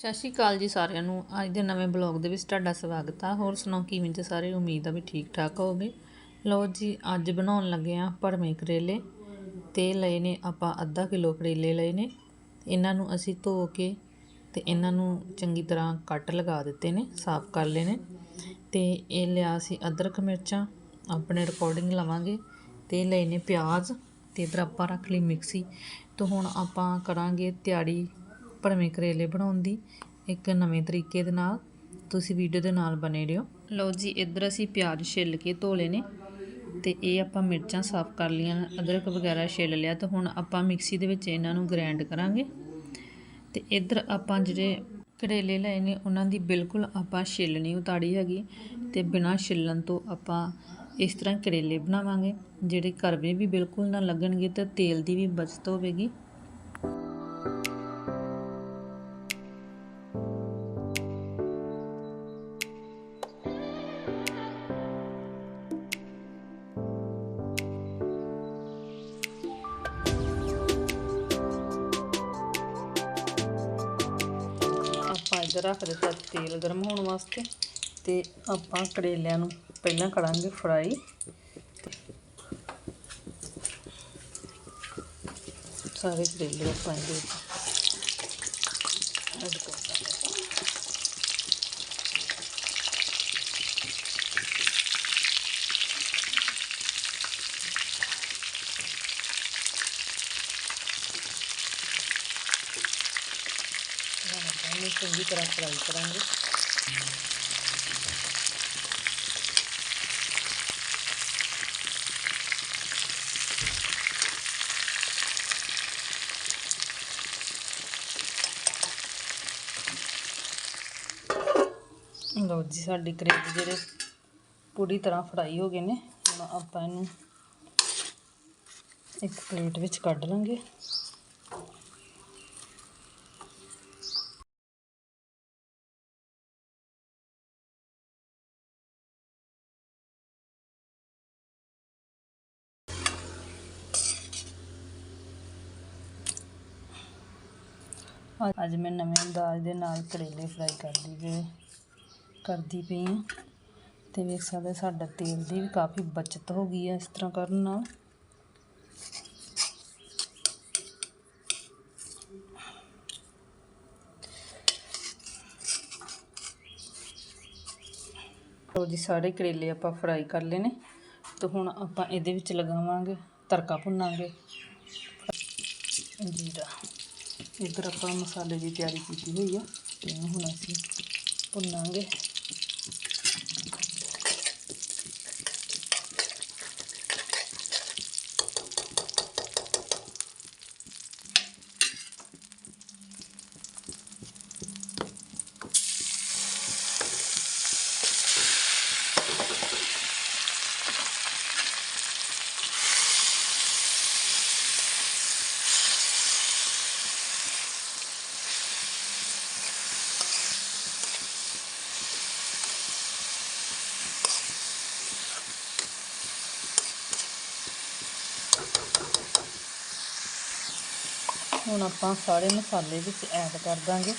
ਸਤਿ ਸ਼੍ਰੀ ਅਕਾਲ ਜੀ ਸਾਰਿਆਂ ਨੂੰ। ਅੱਜ ਦੇ ਨਵੇਂ ਬਲੌਗ ਦੇ ਵਿੱਚ ਤੁਹਾਡਾ ਸਵਾਗਤ ਆ। ਹੋਰ ਸੁਣਾਓ, ਕਿਵੇਂ ਜੀ ਸਾਰੇ? ਉਮੀਦ ਆ ਵੀ ਠੀਕ ਠਾਕ ਹੋਗੇ ਲਓ ਜੀ, ਅੱਜ ਬਣਾਉਣ ਲੱਗੇ ਆ ਭਰਵੇਂ ਕਰੇਲੇ। ਤੇ ਲਏ ਨੇ, ਆਪਾਂ ਅੱਧਾ ਕਿਲੋ ਕਰੇਲੇ ਲਏ ਨੇ। ਇਹਨਾਂ ਨੂੰ ਅਸੀਂ ਧੋ ਕੇ ਤੇ ਇਹਨਾਂ ਨੂੰ ਚੰਗੀ ਤਰ੍ਹਾਂ ਕੱਟ ਲਗਾ ਦਿੱਤੇ ਨੇ, ਸਾਫ਼ ਕਰ ਲਏ ਨੇ। ਤੇ ਇਹ ਲਿਆ ਸੀ ਅਦਰਕ ਮਿਰਚਾਂ। ਆਪਣੇ ਰਿਕਾਰਡਿੰਗ ਲਵਾਂਗੇ। ਤੇ ਲਏ ਨੇ ਪਿਆਜ਼। ਤੇ ਇਧਰ ਆਪਾਂ ਰੱਖ ਲਈ ਮਿਕਸੀ। ਤੋਂ ਹੁਣ ਆਪਾਂ ਕਰਾਂਗੇ ਤਿਆਰੀ ਭਰਵੇਂ ਕਰੇਲੇ ਬਣਾਉਣ ਦੀ, ਇੱਕ ਨਵੇਂ ਤਰੀਕੇ ਦੇ ਨਾਲ। ਤੁਸੀਂ ਵੀਡੀਓ ਦੇ ਨਾਲ ਬਨੇ ਰਹੋ। ਲਓ ਜੀ, ਇੱਧਰ ਅਸੀਂ ਪਿਆਜ਼ ਛਿੱਲ ਕੇ ਧੋਲੇ ਨੇ ਤੇ ਇਹ ਆਪਾਂ ਮਿਰਚਾਂ ਸਾਫ਼ ਕਰ ਲਈਆਂ, ਅਦਰਕ ਵਗੈਰਾ ਛਿੱਲ ਲਿਆ ਤਾਂ ਹੁਣ ਆਪਾਂ ਮਿਕਸੀ ਦੇ ਵਿੱਚ ਇਹਨਾਂ ਨੂੰ ਗ੍ਰਾਈਂਡ ਕਰਾਂਗੇ। ਤੇ ਇੱਧਰ ਆਪਾਂ ਜਿਹੜੇ ਕਰੇਲੇ ਲਏ ਨੇ, ਉਹਨਾਂ ਦੀ ਬਿਲਕੁਲ ਆਪਾਂ ਛਿੱਲ ਨਹੀਂ ਉਤਾੜੀ ਹੈਗੀ ਤੇ ਬਿਨਾਂ ਛਿੱਲਣ ਤੋਂ ਆਪਾਂ ਇਸ ਤਰ੍ਹਾਂ ਕਰੇਲੇ ਬਣਾਵਾਂਗੇ, ਜਿਹੜੇ ਕਰਵੇ ਵੀ ਬਿਲਕੁਲ ਨਾ ਲੱਗਣਗੇ ਤੇ ਤੇਲ ਦੀ ਵੀ ਬਚਤ ਹੋਵੇਗੀ। ਇੱਧਰ ਰੱਖ ਦਿੱਤਾ ਤੇਲ ਗਰਮ ਹੋਣ ਵਾਸਤੇ ਤੇ ਆਪਾਂ ਕਰੇਲਿਆਂ ਨੂੰ ਪਹਿਲਾਂ ਕਰਾਂਗੇ ਫਰਾਈ। ਸਾਰੇ ਕਰੇਲੇ ਆਪਾਂ ਇਹਦੇ ਵਿੱਚ ਐਡ ਕਰ ਦਾਂਗੇ ਹੁਣ ਆਪਾਂ ਇਹਨੂੰ ਚੰਗੀ ਤਰ੍ਹਾਂ ਫਰਾਈ ਕਰਾਂਗੇ। ਲਓ ਜੀ, ਸਾਡੀ ਕਰੇਲੇ ਜਿਹੜੇ ਪੂਰੀ ਤਰ੍ਹਾਂ ਫਰਾਈ ਹੋ ਗਏ ਨੇ, ਹੁਣ ਆਪਾਂ ਇਹਨੂੰ ਇੱਕ ਪਲੇਟ ਵਿੱਚ ਕੱਢ ਲਾਂਗੇ। ਅੱਜ ਮੈਂ ਨਵੇਂ ਅੰਦਾਜ਼ ਦੇ ਨਾਲ ਕਰੇਲੇ ਫਰਾਈ ਕਰਦੀ ਪਈ ਕਰਦੀ ਪਈ ਹਾਂ ਤੇ ਵੇਖ ਸਕਦੇ ਸਾਡਾ ਤੇਲ ਦੀ ਵੀ ਕਾਫੀ ਬਚਤ ਹੋ ਗਈ ਹੈ ਇਸ ਤਰ੍ਹਾਂ ਕਰਨ ਨਾਲ। ਲਓ ਜੀ, ਸਾਰੇ ਕਰੇਲੇ ਆਪਾਂ ਫਰਾਈ ਕਰ ਲਏ ਨੇ ਤੇ ਹੁਣ ਆਪਾਂ ਇਹਦੇ ਵਿੱਚ ਲਗਾਵਾਂਗੇ, ਤੜਕਾ ਭੁੰਨਾਂਗੇ। ਜੀਰਾ ਇੱਧਰ ਆਪਾਂ ਮਸਾਲੇ ਦੀ ਤਿਆਰੀ ਕੀਤੀ ਹੋਈ ਆ ਤੇ ਹੁਣ ਅਸੀਂ ਭੁੰਨਾਂਗੇ। ਹੁਣ ਆਪਾਂ ਸਾਰੇ ਮਸਾਲੇ ਵਿੱਚ ਐਡ ਕਰ ਦਾਂਗੇ।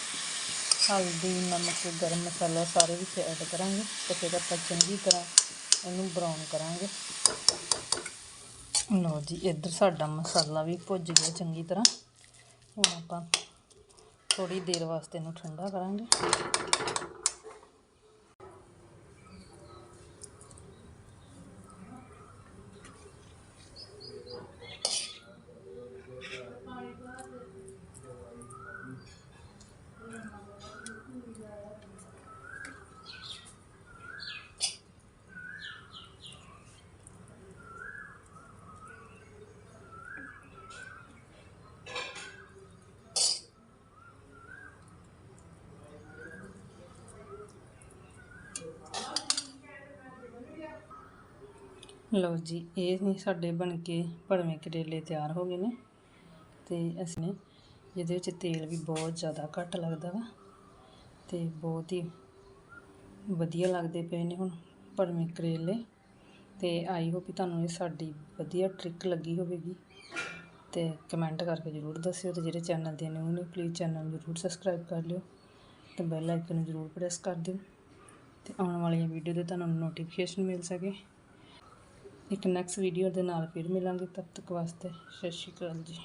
ਹਲਦੀ, ਨਮਕ, ਗਰਮ ਮਸਾਲਾ ਸਾਰੇ ਵਿੱਚ ਐਡ ਕਰਾਂਗੇ ਤੇ ਫਿਰ ਆਪਾਂ ਚੰਗੀ ਤਰ੍ਹਾਂ ਇਹਨੂੰ ਬਰਾਊਨ ਕਰਾਂਗੇ। ਲਓ ਜੀ, ਇੱਧਰ ਸਾਡਾ ਮਸਾਲਾ ਵੀ ਭੁੱਜ ਗਿਆ ਚੰਗੀ ਤਰ੍ਹਾਂ। ਹੁਣ ਆਪਾਂ ਥੋੜੀ ਦੇਰ ਵਾਸਤੇ ਇਹਨੂੰ ਠੰਡਾ ਕਰਾਂਗੇ। ਲਓ ਜੀ, ਇਹ ਨੇ ਸਾਡੇ ਬਣ ਕੇ ਭੜਵੇਂ ਕਰੇਲੇ ਤਿਆਰ ਹੋ ਗਏ ਨੇ। ਤੇ ਅਸੀਂ ਨੇ ਜਿਹਦੇ ਵਿੱਚ ਤੇਲ ਵੀ ਬਹੁਤ ਜ਼ਿਆਦਾ ਘੱਟ ਲੱਗਦਾ ਵਾ। ਤੇ ਬਹੁਤ ਹੀ ਵਧੀਆ ਲੱਗਦੇ ਪਏ ਨੇ ਹੁਣ ਭੜਵੇਂ ਕਰੇਲੇ। ਤੇ ਆਈ ਹੋਪ ਕਿ ਤੁਹਾਨੂੰ ਇਹ ਸਾਡੀ ਵਧੀਆ ਟ੍ਰਿਕ ਲੱਗੀ ਹੋਵੇਗੀ। ਤੇ ਕਮੈਂਟ ਕਰਕੇ ਜ਼ਰੂਰ ਦੱਸਿਓ ਤੇ ਜਿਹੜੇ ਚੈਨਲ ਦੇ ਨੇ ਉਹਨੇ ਪਲੀਜ਼ ਚੈਨਲ ਨੂੰ ਜ਼ਰੂਰ ਸਬਸਕ੍ਰਾਈਬ ਕਰ ਲਿਓ ਤੇ ਬੈਲ ਆਈਕਨ ਨੂੰ ਜ਼ਰੂਰ ਪ੍ਰੈਸ ਕਰ ਦਿਓ। ਤੇ ਆਉਣ ਵਾਲੀਆਂ ਵੀਡੀਓ ਦੇ ਤੁਹਾਨੂੰ ਨੋਟੀਫਿਕੇਸ਼ਨ ਮਿਲ ਸਕੇ। ਇੱਕ ਨੈਕਸਟ ਵੀਡੀਓ ਦੇ ਨਾਲ ਫਿਰ ਮਿਲਾਂਗੇ ਤਦ ਤੱਕ ਵਾਸਤੇ ਸਤਿ ਸ਼੍ਰੀ ਅਕਾਲ ਜੀ।